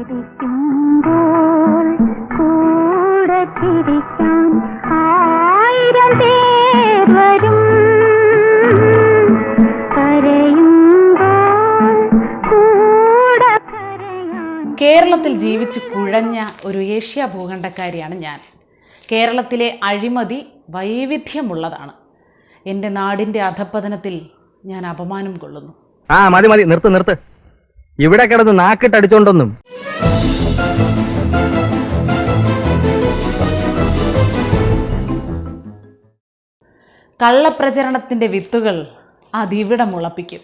കൂടെ ആയിരം പേർ വരും. കേരളത്തിൽ ജീവിച്ച് കുഴഞ്ഞ ഒരു ഏഷ്യ ഭൂഖണ്ഡക്കാരിയാണ് ഞാൻ. കേരളത്തിലെ അഴിമതി വൈവിധ്യമുള്ളതാണ്. എന്റെ നാടിന്റെ അധപ്പതനത്തിൽ ഞാൻ അപമാനം കൊള്ളുന്നു. ആ മതി മതി. നിർത്ത് നിർത്ത്. ഇവിടെ കിടന്ന് നാക്കിട്ടടിച്ചോണ്ടൊന്നും. കള്ളപ്രചരണത്തിന്റെ വിത്തുകൾ അതിവിടെ മുളപ്പിക്കും.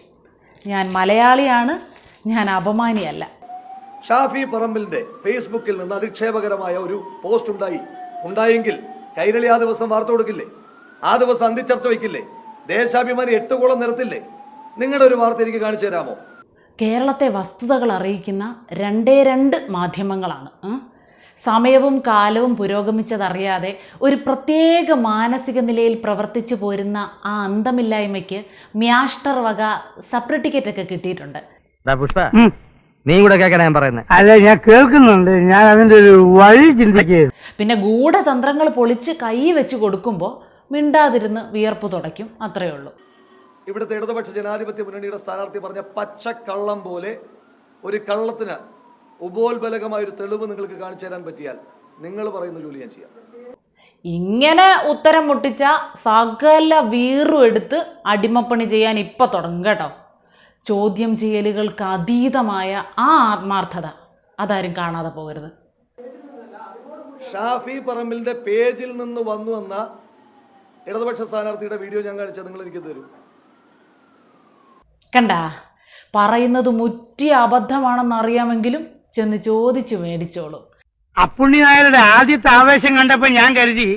ഞാൻ മലയാളിയാണ് ഞാൻ അപമാനിയല്ല. ഷാഫി പറമ്പിലിന്റെ ഫേസ്ബുക്കിൽ നിന്ന് അധിക്ഷേപകരമായ ഒരു പോസ്റ്റ് ഉണ്ടായി. ഉണ്ടായെങ്കിൽ കൈരളി ആ ദിവസം വാർത്ത കൊടുക്കില്ലേ? ആ ദിവസം അന്തിച്ചർച്ച വയ്ക്കില്ലേ? ദേശാഭിമാനി എട്ടുകോളം നിരത്തില്ലേ? നിങ്ങളുടെ ഒരു വാർത്ത എനിക്ക് കാണിച്ചു തരാമോ? കേരളത്തെ വസ്തുതകൾ അറിയിക്കുന്ന രണ്ടേ രണ്ട് മാധ്യമങ്ങളാണ്. സമയവും കാലവും പുരോഗമിച്ചതറിയാതെ ഒരു പ്രത്യേക മാനസിക നിലയിൽ പ്രവർത്തിച്ചു പോരുന്ന ആ അന്തമില്ലായ്മയ്ക്ക് മ്യാസ്റ്റർ വക സർട്ടിഫിക്കറ്റ് ഒക്കെ കിട്ടിയിട്ടുണ്ട്. നീ കൂടെ കേൾക്കാൻ ഞാൻ പറയുന്നത് അല്ല ഞാൻ കേൾക്കുന്നുണ്ട്. ഞാൻ അതിന്റെ ഒരു വഴി പിന്നെ ഗൂഢതന്ത്രങ്ങൾ പൊളിച്ച് കൈ വെച്ച് കൊടുക്കുമ്പോൾ മിണ്ടാതിരുന്ന് വിയർപ്പ് തുടയ്ക്കും. അത്രയേ ഉള്ളൂ. ഇവിടുത്തെ ഇടതുപക്ഷ ജനാധിപത്യ മുന്നണിയുടെ സ്ഥാനാർത്ഥി പറഞ്ഞ പച്ചക്കള്ളം പോലെ ഒരു കള്ളത്തിന് ഉപോത്ബലകമായ ഒരു തെളിവ് നിങ്ങൾക്ക് കാണിച്ചു തരാൻ പറ്റിയാൽ നിങ്ങൾ പറയുന്ന ജോലി ഞാൻ ചെയ്യാം. ഇങ്ങനെ ഉത്തരം മുട്ടിച്ച സകല വീറും എടുത്ത് അടിമപ്പണി ചെയ്യാൻ ഇപ്പം തുടങ്ങും കേട്ടോ. ചോദ്യം ചെയ്യലുകൾക്ക് അതീതമായ ആ ആത്മാർത്ഥത അതാരും കാണാതെ പോകരുത്. ഷാഫി പറമ്പിലിന്റെ പേജിൽ നിന്ന് വന്നു വന്ന ഇടതുപക്ഷ സ്ഥാനാർത്ഥിയുടെ വീഡിയോ ഞാൻ കാണിച്ചാൽ നിങ്ങൾ എനിക്ക് തരും. കണ്ട? പറയുന്നത് മുറ്റി അബദ്ധമാണെന്ന് അറിയാമെങ്കിലും ചെന്ന് ചോദിച്ചു മേടിച്ചോളൂ. അപ്പുണ്ണി നായരുടെ ആദ്യത്തെ ആവേശം കണ്ടപ്പോ ഞാൻ കരുതി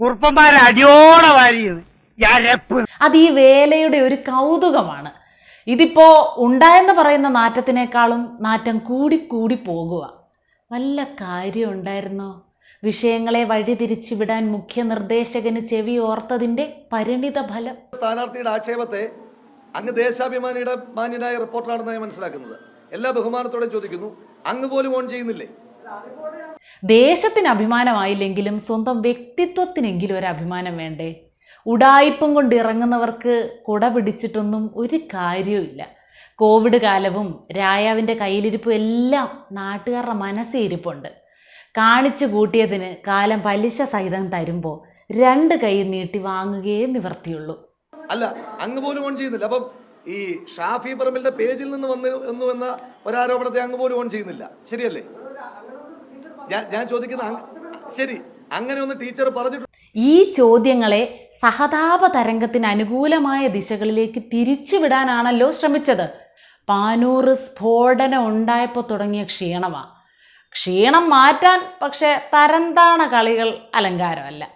കുറുപ്പന്മാരെ അടിയോടെ വാരിയെന്ന്. അത് ഈ വേലയുടെ ഒരു കൗതുകമാണ്. ഇതിപ്പോ ഉണ്ടായെന്ന് പറയുന്ന നാറ്റത്തിനേക്കാളും നാറ്റം കൂടി കൂടി പോകുക വല്ല കാര്യം ഉണ്ടായിരുന്നോ? വിഷയങ്ങളെ വഴിതിരിച്ചു വിടാൻ മുഖ്യ നിർദ്ദേശകന് ചെവി ഓർത്തതിന്റെ പരിണിത ഫലം. സ്ഥാനാർത്ഥിയുടെ ആക്ഷേപത്തെ അങ്ങ് ദേശാഭിമാനിയുടെ മാന്യനായ റിപ്പോർട്ടറാണെന്ന് ഞാൻ മനസ്സിലാക്കുന്നത്. എല്ലാ ബഹുമാനത്തോടെ ചോദിക്കുന്നു അങ്ങ് പോലും ഓൺ ചെയ്യുന്നില്ലേ? ദേശത്തിന് അഭിമാനമായില്ലെങ്കിലും സ്വന്തം വ്യക്തിത്വത്തിനെങ്കിലും ഒരു അഭിമാനം വേണ്ടേ? ഉടായിപ്പം കൊണ്ട് ഇറങ്ങുന്നവർക്ക് കുട പിടിച്ചിട്ടൊന്നും ഒരു കാര്യവുമില്ല കോവിഡ് കാലവും രായാവിന്റെ കയ്യിലിരിപ്പും എല്ലാം നാട്ടുകാരുടെ മനസ്സിരിപ്പുണ്ട് കാണിച്ചു കൂട്ടിയതിന് കാലം പലിശ സഹിതം തരുമ്പോൾ രണ്ട് കൈ നീട്ടി വാങ്ങുകയേ നിവർത്തിയുള്ളൂ. അല്ല അങ്ങ് പോലും ഓൺ ചെയ്യുന്നില്ല. അപ്പം ഈ ഷാഫി പറമ്പിലിന്റെ പേജിൽ നിന്ന് വന്ന് എന്നു എന്ന ഒരാരോപണത്തെ അങ്ങ് പോലും ഓൺ ചെയ്യുന്നില്ല. ശരിയല്ലേ? ഞാൻ ഞാൻ ചോദിക്കുന്ന ശരി. അങ്ങനെ ഒന്ന് ടീച്ചർ പറഞ്ഞിട്ട് ഈ ചോദ്യങ്ങളെ സഹതാപ തരംഗത്തിന് അനുകൂലമായ ദിശകളിലേക്ക് തിരിച്ചുവിടാനാണല്ലോ ശ്രമിച്ചത്. പാനൂറ് സ്ഫോടനം ഉണ്ടായപ്പോൾ തുടങ്ങിയ ക്ഷീണമാണ് ക്ഷീണം മാറ്റാൻ പക്ഷേ തരംതാണ കളികൾ അലങ്കാരമല്ല.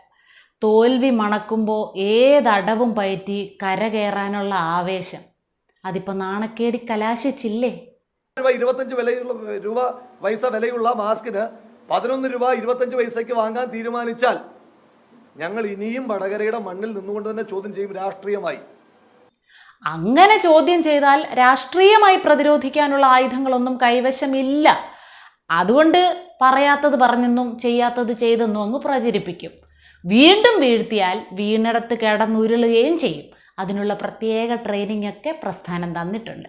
തോൽവി മണക്കുമ്പോൾ ഏതടവും പയറ്റി കരകയറാനുള്ള ആവേശം. അതിപ്പോൾ നാണക്കേടി കലാശിച്ചില്ലേ? രൂപ ഇരുപത്തഞ്ച് വിലയുള്ള രൂപ പൈസ വിലയുള്ള മാസ്കിന് പതിനൊന്ന് രൂപ ഇരുപത്തഞ്ച് പൈസയ്ക്ക് വാങ്ങാൻ തീരുമാനിച്ചാൽ ഞങ്ങൾ ഇനിയും വടകരയുടെ മണ്ണിൽ നിന്നുകൊണ്ട് തന്നെ ചോദ്യം ചെയ്യും രാഷ്ട്രീയമായി. അങ്ങനെ ചോദ്യം ചെയ്താൽ രാഷ്ട്രീയമായി പ്രതിരോധിക്കാനുള്ള ആയുധങ്ങളൊന്നും കൈവശമില്ല. അതുകൊണ്ട് പറയാത്തത് പറഞ്ഞെന്നും ചെയ്യാത്തത് ചെയ്തെന്നും അങ്ങ് പ്രചരിപ്പിക്കും. വീണ്ടും വീഴ്ത്തിയാൽ വീണിടത്ത് കിടന്നുരുളുകയും ചെയ്യും. അതിനുള്ള പ്രത്യേക ട്രെയിനിങ് ഒക്കെ പ്രസ്ഥാനം തന്നിട്ടുണ്ട്.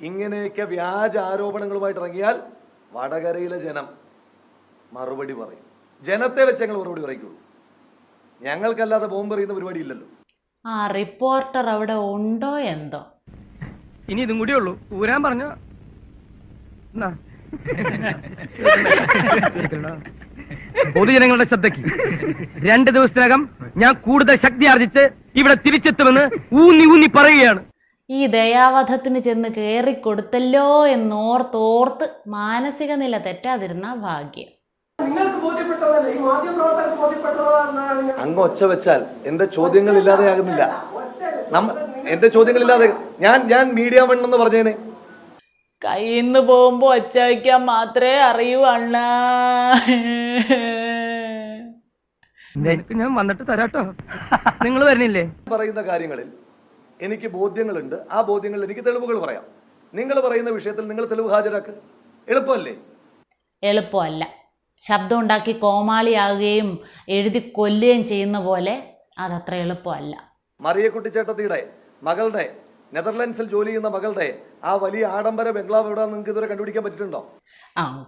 ഇങ്ങനെയൊക്കെ വ്യാജ ആരോപണങ്ങളുമായിട്ട് ഇറങ്ങിയാൽ വടകരയിലെ ജനം മറുപടി പറയും. ജനത്തെ വെച്ച് ഞങ്ങൾ മറുപടി പറയുള്ളൂ ഞങ്ങൾക്കല്ലാതെ ബോംബ് എറിയുന്ന പരിപാടി ഇല്ലല്ലോ. ആ റിപ്പോർട്ടർ അവിടെ ഉണ്ടോ എന്തോ? ഇനി ഇതും കൂടിയേ ഉള്ളൂ. ഊരാൻ പറഞ്ഞോ. പൊതുജനങ്ങളുടെ ശ്രദ്ധയ്ക്ക്. രണ്ട് ദിവസത്തിനകം ഞാൻ കൂടുതൽ ശക്തി ആർജിച്ച് ഇവിടെ തിരിച്ചെത്തുമെന്ന് ഊന്നി ഊന്നി പറയുകയാണ്. ഈ ദയാവധത്തിന് ചെന്ന് കയറിക്കൊടുത്തല്ലോ എന്നോർത്തോർത്ത് മാനസിക നില തെറ്റാതിരുന്ന ഭാഗ്യം. അങ്ങ് ഒച്ച വെച്ചാൽ എന്റെ ചോദ്യങ്ങൾ ഇല്ലാതെയാകുന്നില്ല എന്റെ ചോദ്യങ്ങൾ ഇല്ലാതെ ഞാൻ ഞാൻ മീഡിയ വൺ എന്ന് പറഞ്ഞേനെ. കയ്യിന്ന് പോകുമ്പോ ഒച്ച വയ്ക്കാൻ മാത്രമേ അറിയൂ അണ്ണാ. എനിക്ക് ഞാൻ വന്നിട്ട് തരാട്ടോ. നിങ്ങൾ വരുന്നില്ലേ? പറയുന്ന കാര്യങ്ങളിൽ എനിക്ക് ബോധ്യങ്ങളുണ്ട്. ആ ബോധ്യങ്ങളിൽ എനിക്ക് തെളിവുകൾ പറയാം. നിങ്ങൾ പറയുന്ന വിഷയത്തിൽ നിങ്ങൾ തെളിവ് ഹാജരാക്ക്. എളുപ്പമല്ലേ? എളുപ്പമല്ല. ശബ്ദം ഉണ്ടാക്കി കോമാളിയാകുകയും എഴുതി കൊല്ലുകയും ചെയ്യുന്ന പോലെ അതത്ര എളുപ്പമല്ല. മറിയക്കുട്ടി ചേട്ടത്തിയുടെ മകളുടെ നെതർലാൻഡ്സിൽ ജോലി ചെയ്യുന്ന മകളുടെ ആ വലിയ ആഡംബര ബംഗ്ലാവ് എവിടെ നിങ്ങൾക്ക് ഇതുവരെ കണ്ടുപിടിക്കാൻ പറ്റിയിട്ടുണ്ടോ? ആ,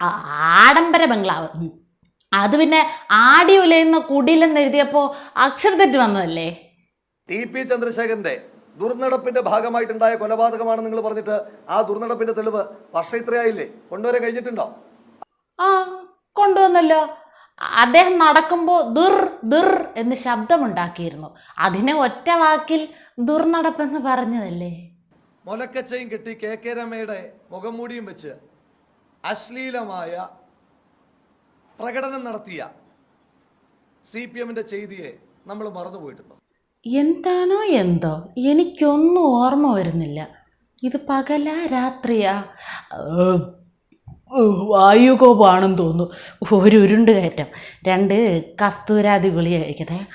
ആഡംബര ബംഗ്ലാവ്. അത് പിന്നെ ആടി ഉലയുന്ന കുടിലെന്ന് എഴുതിയപ്പോൾ അക്ഷരത്തെറ്റ് വന്നതല്ലേ? ടി പി ചന്ദ്രശേഖരന്റെ ദുർനടപ്പിന്റെ ഭാഗമായിട്ടുണ്ടായ കൊലപാതകമാണ് നിങ്ങൾ പറഞ്ഞിട്ട് ആ ദുർനടപ്പിന്റെ തെളിവ് വർഷം ഇത്രയായില്ലേ? കൊണ്ടുവരാൻ കഴിഞ്ഞിട്ടുണ്ടോ? ആ കൊണ്ടുവന്നല്ലോ. അദ്ദേഹം നടക്കുമ്പോൾ ദുർ ദുർ എന്ന് ശബ്ദമുണ്ടാക്കിയിരുന്നു. അതിനെ ഒറ്റ വാക്കിൽ ദുർനടപ്പെന്ന് പറഞ്ഞതല്ലേ? മുലക്കച്ചയും കെട്ടി കെ കെ രമയുടെ മുഖംമൂടിയും വെച്ച് അശ്ലീലമായ പ്രകടനം നടത്തിയ സി പി എമ്മിന്റെ ചെയ്തിയെ നമ്മൾ മറന്നുപോയിട്ടുണ്ടോ? എന്താണോ എന്തോ എനിക്കൊന്നും ഓർമ്മ വരുന്നില്ല. ഇത് പകല രാത്രിയാ. വായുകോപാണെന്ന് തോന്നുന്നു. ഒരു ഉരുണ്ട് കയറ്റം. രണ്ട് കസ്തൂരാതി ഗുളി കഴിക്കട്ടെ.